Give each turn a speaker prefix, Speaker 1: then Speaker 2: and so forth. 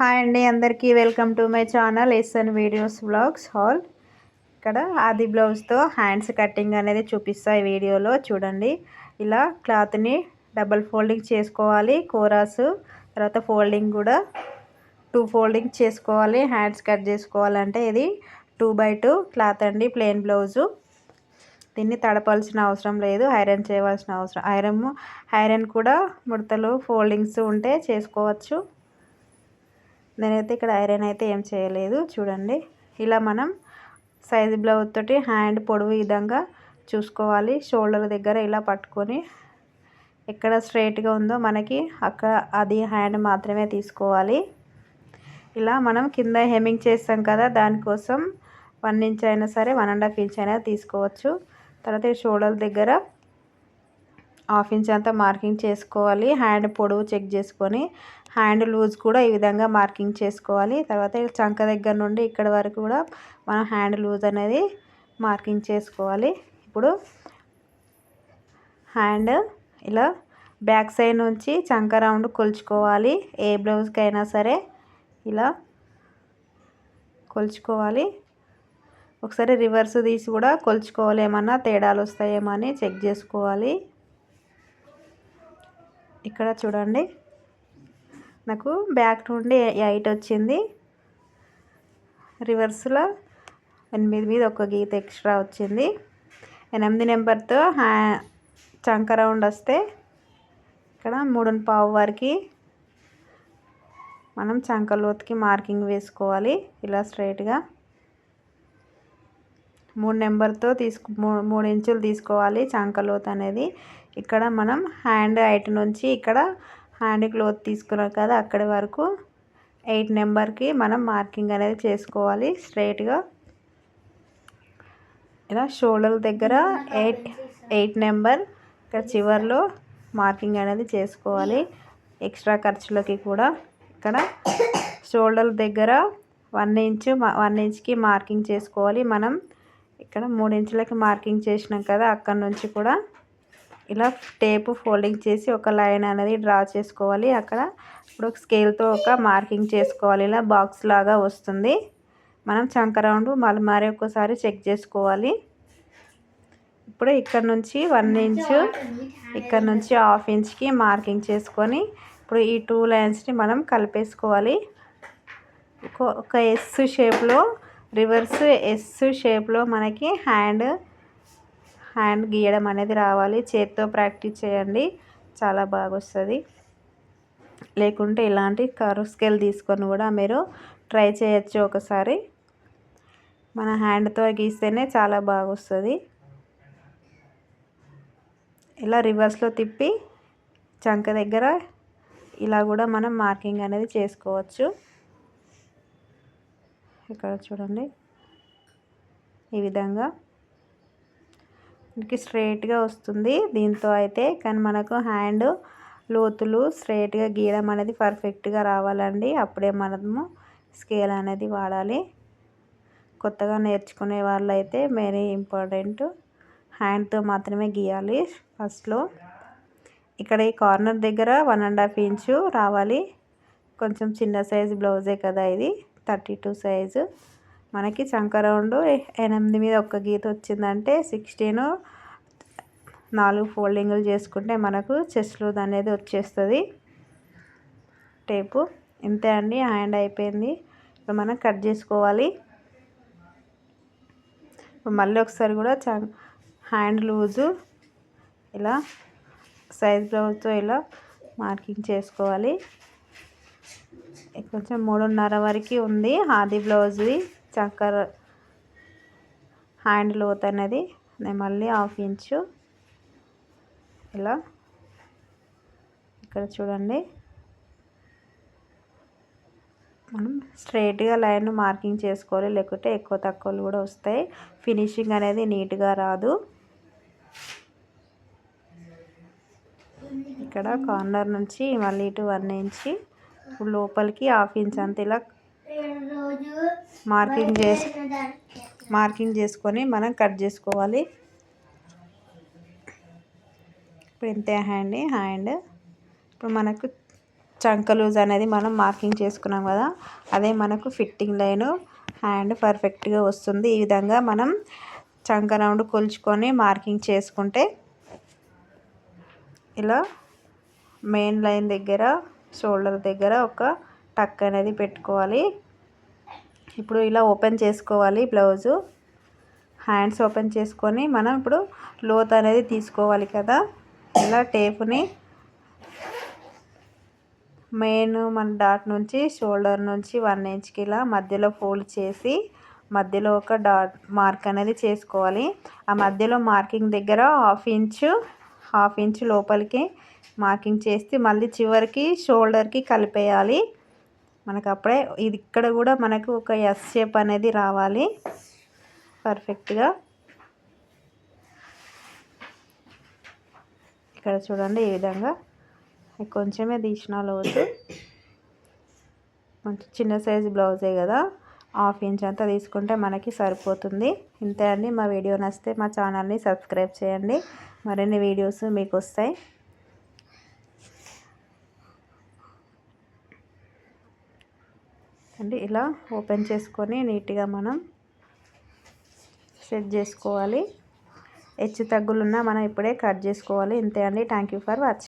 Speaker 1: Hi అండి అందరికీ. Welcome to my channel SN videos blogs hall ఇక్కడ ఆది బ్లౌజ్తో హ్యాండ్స్ కటింగ్ అనేది చూపిస్తా ఈ వీడియోలో. చూడండి. ఇలా క్లాత్ని డబల్ ఫోల్డింగ్ చేసుకోవాలి. కోరాస్ తర్వాత ఫోల్డింగ్ కూడా టూ ఫోల్డింగ్ చేసుకోవాలి. హ్యాండ్స్ కట్ చేసుకోవాలంటే ఇది టూ బై టూ క్లాత్ అండి ప్లెయిన్ బ్లౌజు దీన్ని తడపాల్సిన అవసరం లేదు ఐరన్ చేయవలసిన అవసరం. ఐరన్ ఐరన్ కూడా ముడతలు ఫోల్డింగ్స్ ఉంటే చేసుకోవచ్చు. నేనైతే ఇక్కడ ఐరన్ అయితే ఏం చేయలేదు. చూడండి. ఇలా మనం సైజ్ బ్లౌజ్ తోటి హ్యాండ్ పొడవు విధంగా చూసుకోవాలి. షోల్డర్ దగ్గర ఇలా పట్టుకొని ఎక్కడ స్ట్రైట్గా ఉందో మనకి అక్కడ అది హ్యాండ్ మాత్రమే తీసుకోవాలి. ఇలా మనం కింద హెమ్మింగ్ చేస్తాం కదా దానికోసం వన్ ఇంచ్ అయినా సరే వన్ అండ్ హాఫ్ ఇంచ్ అయినా తీసుకోవచ్చు. తర్వాత షోల్డర్ దగ్గర హాఫ్ ఇంచ్ అంతా మార్కింగ్ చేసుకోవాలి. హ్యాండ్ పొడవు చెక్ చేసుకొని హ్యాండ్ లూజ్ కూడా ఈ విధంగా మార్కింగ్ చేసుకోవాలి. తర్వాత చంక దగ్గర నుండి ఇక్కడ వరకు కూడా మనం హ్యాండ్ లూజ్ అనేది మార్కింగ్ చేసుకోవాలి. ఇప్పుడు హ్యాండ్ ఇలా బ్యాక్ సైడ్ నుంచి చంక రౌండ్ కొలుచుకోవాలి. ఏ బ్లౌజ్కి అయినా సరే ఇలా కొలుచుకోవాలి. ఒకసారి రివర్స్ తీసి కూడా కొలుచుకోవాలి. ఏమన్నా తేడాలు వస్తాయేమో అని చెక్ చేసుకోవాలి. ఇక్కడ చూడండి. నాకు బ్యాక్ నుండి ఎయిట్ వచ్చింది. రివర్స్లో ఎనిమిది మీద ఒక గీత ఎక్స్ట్రా వచ్చింది. ఎనిమిది నెంబర్తో హ్యా చంక రౌండ్ వస్తే ఇక్కడ మూడున్న పావు వరకు మనం చంకలోతుకి మార్కింగ్ వేసుకోవాలి ఇలా స్ట్రైట్గా. మూడు నెంబర్తో తీసుకు మూడు ఇంచులు తీసుకోవాలి చంకలోత్ అనేది. ఇక్కడ మనం హ్యాండ్ హైట్ నుంచి ఇక్కడ హ్యాండ్ క్లోత్ తీసుకున్నాం కదా అక్కడి వరకు ఎయిట్ నెంబర్కి మనం మార్కింగ్ అనేది చేసుకోవాలి స్ట్రైట్గా ఇలా షోల్డర్ దగ్గర ఎయిట్ ఎయిట్ నెంబర్ ఇక్కడ చివరిలో మార్కింగ్ అనేది చేసుకోవాలి. ఎక్స్ట్రా ఖర్చులకి కూడా ఇక్కడ షోల్డర్ దగ్గర వన్ ఇంచ్ వన్ ఇంచ్కి మార్కింగ్ చేసుకోవాలి. మనం ఇక్కడ మూడు ఇంచులకి మార్కింగ్ చేసినాం కదా అక్కడ నుంచి కూడా ఇలా టేపు ఫోల్డింగ్ చేసి ఒక లైన్ అనేది డ్రా చేసుకోవాలి. అక్కడ ఇప్పుడు స్కేల్తో ఒక మార్కింగ్ చేసుకోవాలి. ఇలా బాక్స్ లాగా వస్తుంది. మనం చంక రౌండ్ మళ్ళీ మరీ ఒక్కసారి చెక్ చేసుకోవాలి. ఇప్పుడు ఇక్కడ నుంచి వన్ ఇంచు ఇక్కడ నుంచి హాఫ్ ఇంచ్కి మార్కింగ్ చేసుకొని ఇప్పుడు ఈ టూ లైన్స్ని మనం కలిపేసుకోవాలి. ఒక ఎస్ షేప్లో రివర్స్ ఎస్ షేప్లో మనకి హ్యాండ్ హ్యాండ్ గీయడం అనేది రావాలి. చేత్తో ప్రాక్టీస్ చేయండి. చాలా బాగా వస్తుంది లేకుంటే ఇలాంటి కరు స్కేల్ తీసుకొని కూడా మీరు ట్రై చేయొచ్చు ఒకసారి. మన హ్యాండ్తో గీస్తేనే చాలా బాగా వస్తుంది ఇలా రివర్స్లో తిప్పి చంక దగ్గర ఇలా కూడా మనం మార్కింగ్ అనేది చేసుకోవచ్చు. ఇక్కడ చూడండి. ఈ విధంగా మనకి స్ట్రైట్గా వస్తుంది. దీంతో అయితే కానీ మనకు హ్యాండ్ లోతులు స్ట్రైట్గా గీయడం అనేది పర్ఫెక్ట్గా రావాలండి. అప్పుడే మనము స్కేల్ అనేది వాడాలి. కొత్తగా నేర్చుకునే వాళ్ళైతే వెరీ ఇంపార్టెంట్. హ్యాండ్తో మాత్రమే గీయాలి ఫస్ట్లో. ఇక్కడ ఈ కార్నర్ దగ్గర వన్ అండ్ హాఫ్ ఇంచు రావాలి. కొంచెం చిన్న సైజు బ్లౌజే కదా ఇది. Thirty two size. మనకి చంక రౌండ్ ఎనిమిది మీద ఒక్క గీత వచ్చిందంటే సిక్స్టీన్ నాలుగు ఫోల్డింగ్లు చేసుకుంటే మనకు చెస్ లూజ్ అనేది వచ్చేస్తుంది. టేపు. ఇంతే అండి హ్యాండ్ అయిపోయింది. ఇప్పుడు మనం కట్ చేసుకోవాలి. మళ్ళీ ఒకసారి కూడా హ్యాండ్ లూజు ఇలా సైజ్ బ్లౌజ్తో ఇలా మార్కింగ్ చేసుకోవాలి. కొంచెం మూడున్నర వరకు ఉంది. ఆది బ్లౌజ్ది. చక్కర హ్యాండ్ లోత్ అనేది నేను మళ్ళీ హాఫ్ ఇంచు ఇలా ఇక్కడ చూడండి. మనం స్ట్రైట్గా లైన్ మార్కింగ్ చేసుకోవాలి లేకుంటే ఎక్కువ తక్కువలు కూడా వస్తాయి. ఫినిషింగ్ అనేది నీట్గా రాదు. ఇక్కడ కార్నర్ నుంచి మళ్ళీ ఇటు వన్ ఇంచి లోపలికి హాఫ్ ఇంచ్ అంత ఇలా మార్కింగ్ చేసి మార్కింగ్ చేసుకొని మనం కట్ చేసుకోవాలి. ఇప్పుడు ఇంతే హ్యాండ్ హ్యాండ్. ఇప్పుడు మనకు చంక లూజ్ అనేది మనం మార్కింగ్ చేసుకున్నాం కదా అదే మనకు ఫిట్టింగ్ లైన్ హ్యాండ్ పర్ఫెక్ట్గా వస్తుంది. ఈ విధంగా మనం చంక రౌండ్ కొలుచుకొని మార్కింగ్ చేసుకుంటే ఇలా మెయిన్ లైన్ దగ్గర షోల్డర్ దగ్గర ఒక టక్ అనేది పెట్టుకోవాలి. ఇప్పుడు ఇలా ఓపెన్ చేసుకోవాలి బ్లౌజు. హ్యాండ్స్ ఓపెన్ చేసుకొని మనం ఇప్పుడు లోత్ అనేది తీసుకోవాలి కదా. ఇలా టేపుని మెయిన్ మన డాట్ నుంచి షోల్డర్ నుంచి వన్ ఇంచ్కి ఇలా మధ్యలో ఫోల్డ్ చేసి మధ్యలో ఒక డాట్ మార్క్ అనేది చేసుకోవాలి. ఆ మధ్యలో మార్కింగ్ దగ్గర హాఫ్ ఇంచు హాఫ్ ఇంచ్ లోపలికి మార్కింగ్ చేస్తే మళ్ళీ చివరికి షోల్డర్కి కలిపేయాలి. మనకు అప్పుడే ఇది ఇక్కడ కూడా మనకు ఒక ఎస్ షేప్ అనేది రావాలి. పర్ఫెక్ట్గా ఇక్కడ చూడండి ఈ విధంగా. కొంచెమే తీసిన లోతు. కొంచెం చిన్న సైజు బ్లౌజే కదా. హాఫ్ ఇంచ్ అంతా తీసుకుంటే మనకి సరిపోతుంది. ఇంతే అండి. మా వీడియో నచ్చితే మా ఛానల్ని సబ్స్క్రైబ్ చేయండి. మరిన్ని వీడియోస్ మీకు వస్తాయి. అండి. ఇలా ఓపెన్ చేసుకొని నీట్గా మనం సెట్ చేసుకోవాలి. హెచ్చు తగ్గులున్నా మనం ఇప్పుడే కట్ చేసుకోవాలి. ఇంతే అండి. Thank you for watching.